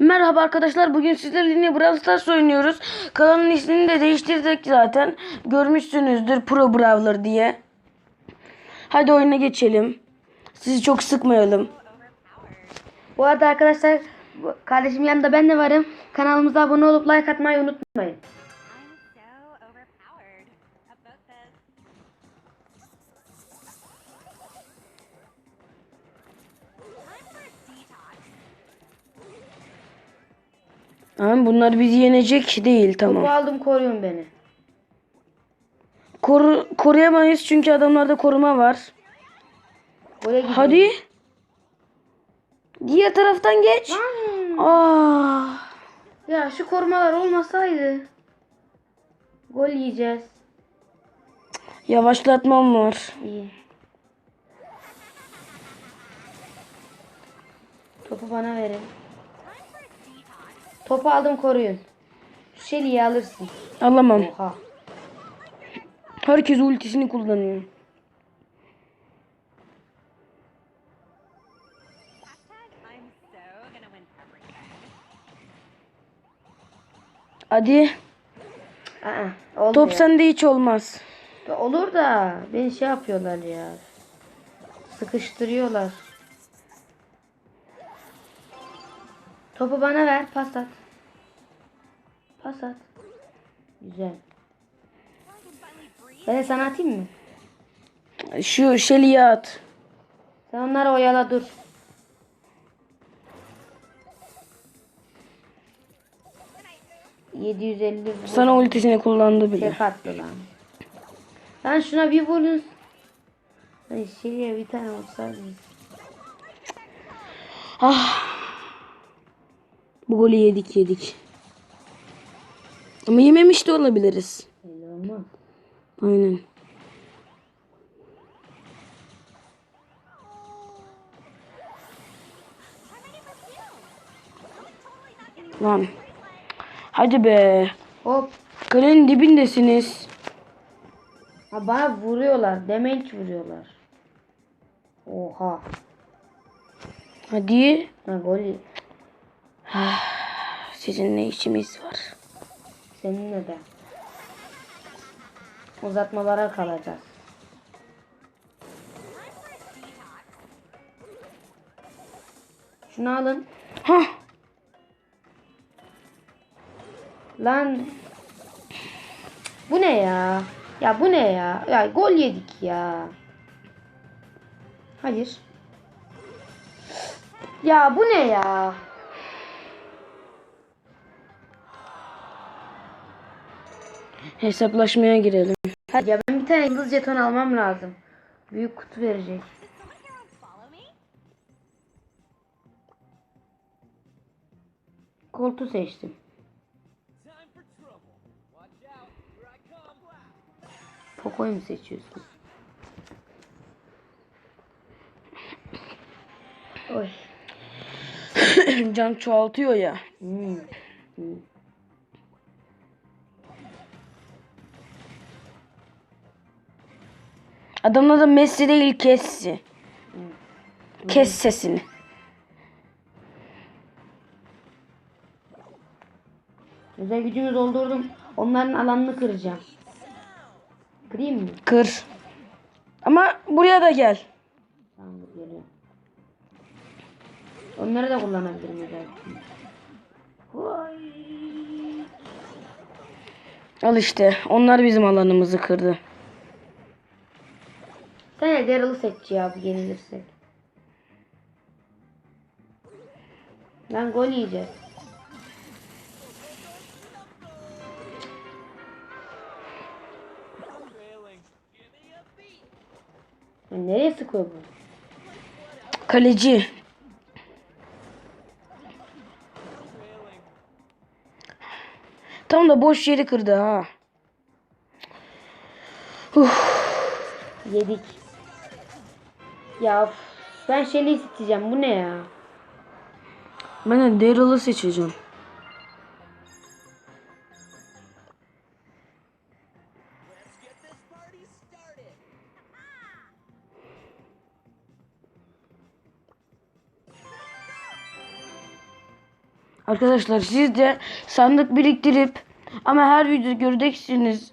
Merhaba arkadaşlar. Bugün sizlerle yine Brawl Stars oynuyoruz. Kanalın ismini de değiştirdik zaten. Görmüşsünüzdür Pro Brawler diye. Hadi oyuna geçelim. Sizi çok sıkmayalım. Bu arada arkadaşlar kardeşim yanında ben de varım. Kanalımıza abone olup like atmayı unutmayın. Tamam bunlar bizi yenecek değil Topu tamam. aldım koruyun beni. Koru, koruyamayız çünkü adamlarda koruma var. Oraya. Hadi. Diğer taraftan geç. Lan! Aa. Ya şu korumalar olmasaydı. Gol yiyeceğiz. Yavaşlatmam var. İyi. Topu bana verin. Topu aldım koruyun. Şeli'yi alırsın. Alamam. Oha. Herkes ultisini kullanıyor. Hadi. Aa. Top sende hiç olmaz. Olur da beni şey yapıyorlar ya. Sıkıştırıyorlar. Topu bana ver, pas at. Pas at. Güzel. Ben de sana atayım mı? Şu Shelly'yi at. Sen onları oyala dur. ...750 vur. Sana ultisini kullandı bile. Tek attı lan. Lan şuna bir vurun. Ay şeye bir tane olsaydı. Bu golü yedik yedik. Ama yememiş de olabiliriz. Aynen. Lan. Hadi be. Hop. Kalenin dibindesiniz. Ha bana vuruyorlar. Demenç vuruyorlar. Oha. Hadi. Ha golü. Sizin ne işimiz var? Seninle de. Uzatmalara kalacağız. Şunu alın. Hah. Lan. Bu ne ya? Ya bu ne ya? Ya gol yedik ya. Hayır. Ya bu ne ya? Hesaplaşmaya girelim. Hadi ya ben bir tane yıldız jeton almam lazım. Büyük kutu verecek. Koltuğu seçtim. Poco'yu mu seçiyorsun? Oy. Can çoğaltıyor ya. Hmm. Hmm. Adamın adı Messi değil Kessi. Kes sesini. Özel gücümü doldurdum. Onların alanını kıracağım. Kırayım mı? Kır. Ama buraya da gel. Tamam geliyorum. Onları da kullanabilirim özel. Al işte. Onlar bizim alanımızı kırdı. Sen Daryl'ı seç ya bu yenilirsek. Lan gol yiyeceğiz. Ya nereye sıkıyor bu? Kaleci. Tam da boş yeri kırdı ha. Yedik. Ya ben Shelly'i seçeceğim. Bu ne ya? Ben de Daryl'ı seçeceğim. Arkadaşlar siz de sandık biriktirip ama her video göreceksiniz.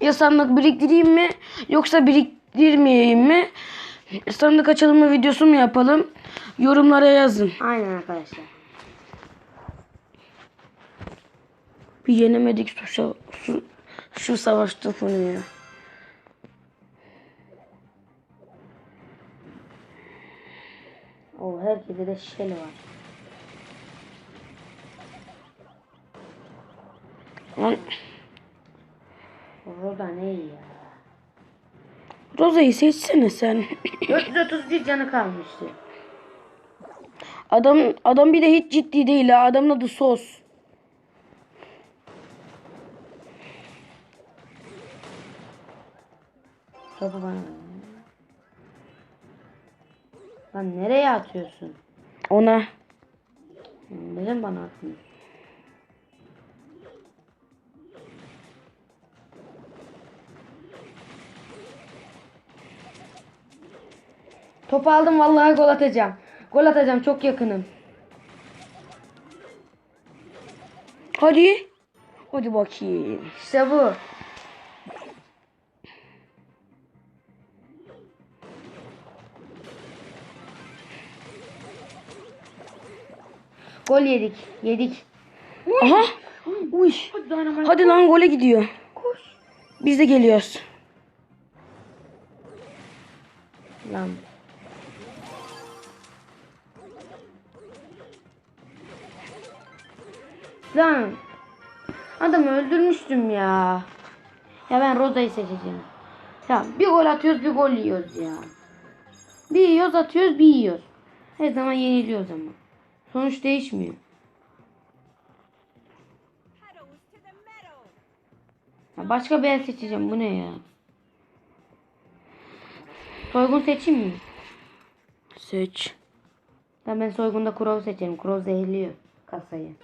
Ya sandık biriktireyim mi yoksa biriktirmeyeyim mi? Sandık açılımı videosu mu yapalım? Yorumlara yazın. Aynen arkadaşlar. Bir yenemedik şu, şu, şu, savaş topunu ya. O herkese de şişeli var. Lan Orada ne ya? Roza'yı seçsene sen. 431 canı kalmıştı. Adam adam bir de hiç ciddi değil ha. Adamın adı Sos. Topu bana. Lan nereye atıyorsun? Ona. Neden bana atmıyorsun? Topu aldım vallahi gol atacağım. Gol atacağım çok yakınım. Hadi. Hadi bakayım. İşte bu. Gol yedik. Yedik. Aha. Uy. Hadi lan gole gidiyor. Koş. Biz de geliyoruz. Lan. Lan. Adamı öldürmüştüm ya. Ya ben Roza'yı seçeceğim. Ya bir gol atıyoruz bir gol yiyoruz ya. Bir yiyoruz atıyoruz bir yiyoruz. Her zaman yeniliyoruz ama. Sonuç değişmiyor. Ya başka bir yer seçeceğim. Bu ne ya? Soygun seçeyim mi? Seç. Tamam ben soygunda Crow seçerim. Crow zehirliyor kasayı.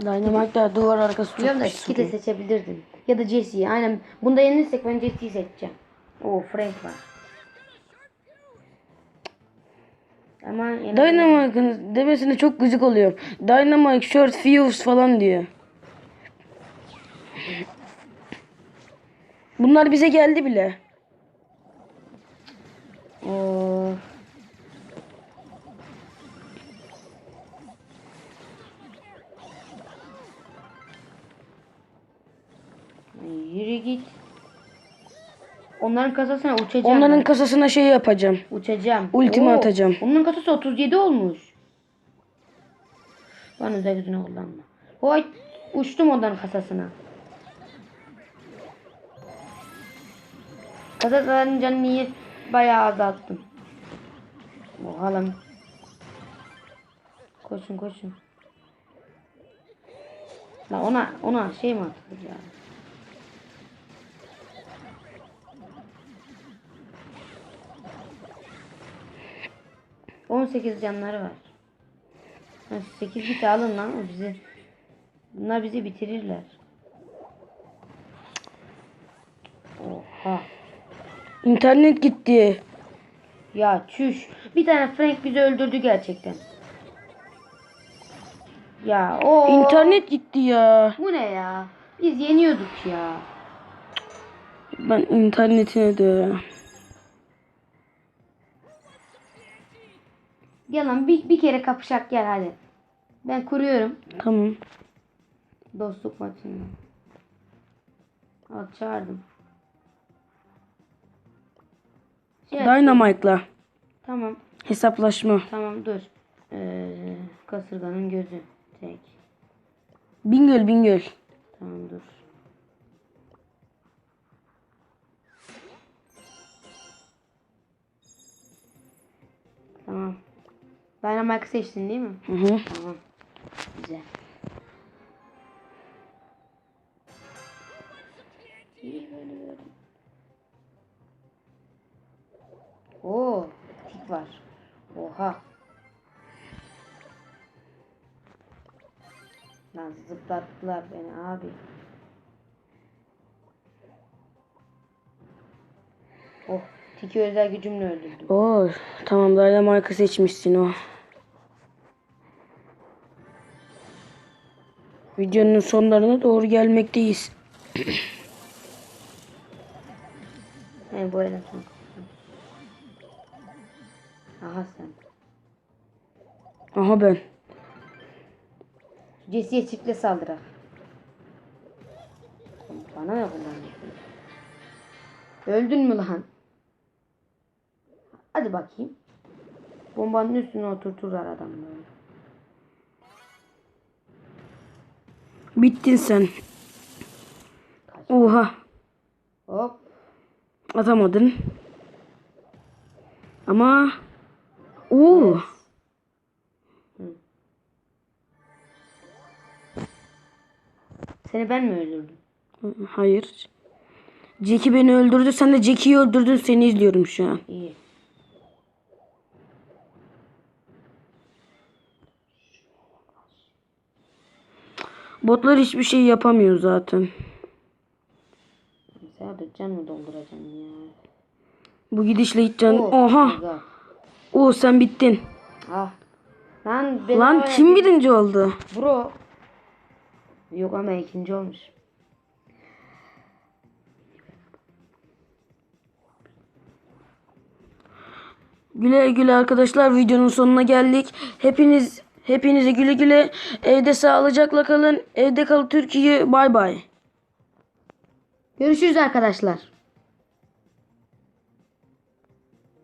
Dynamite'da duvar arkası çok Biliyorum da pis Skid'i vuruyor. seçebilirdim. Ya da Jesse'yi. Aynen. Bunda yenilirsek ben Jesse'yi seçeceğim. Oo Frank var. Ama yine Dynamite'ın demesine çok gıcık oluyorum. Dynamite short fuse falan diyor. Bunlar bize geldi bile. Oo. Yürü git. Onların kasasına uçacağım. Onların ben. kasasına şey yapacağım. Uçacağım. Ultimi Oo, atacağım. Onun kasası 37 olmuş. Lan özel gücünü kullanma. Oy uçtum onların kasasına. Kasaların canını iyi bayağı azalttım. Oha. Koşun koşun. Lan ona ona şey mi atılır ya? 18 canları var. 8 bit alın lan bizi. Bunlar bizi bitirirler. Oha. İnternet gitti. Ya çüş. Bir tane Frank bizi öldürdü gerçekten. Ya o. İnternet gitti ya. Bu ne ya? Biz yeniyorduk ya. Ben internetine de. Gel lan bir, bir kere kapışak gel hadi. Ben kuruyorum. Tamam. Dostluk maçını. Al çağırdım. Şey, Dynamite'la. tamam. Hesaplaşma. Tamam dur. Ee, kasırganın gözü. Tek. Bingöl Bingöl. Tamam dur. Tamam. Dynamite'ı seçtin değil mi? Hı hı. Tamam. Güzel. İyi böyle böyle. Oo, tik var. Oha. Lan zıplattılar beni abi. Oh, İki özel gücümle öldürdüm. Oo, tamam Dynamite'ı seçmişsin o. Videonun sonlarına doğru gelmekteyiz. Yani bu elden sonra. Aha sen. Aha ben. Jesse'ye çiftle saldırak. Bana ne kullanıyorsun? Öldün mü lan? Hadi bakayım. Bombanın üstüne oturturlar adamları. Bittin sen. Oha. Hop. Atamadın. Ama Oo. Seni ben mi öldürdüm? Hayır. Jack'i beni öldürdü. Sen de Jack'i öldürdün. Seni izliyorum şu an. İyi. Botlar hiçbir şey yapamıyor zaten. De can mı dolduracaksın ya? Bu gidişle hiç can... Oh, Oha. Oo sen bittin. Ah. Lan Lan kim bir- birinci oldu? Bro. Yok ama ikinci olmuş. Güle güle arkadaşlar videonun sonuna geldik. Hepiniz hepinize güle güle evde sağlıcakla kalın. Evde kal Türkiye. Bay bay. Görüşürüz arkadaşlar.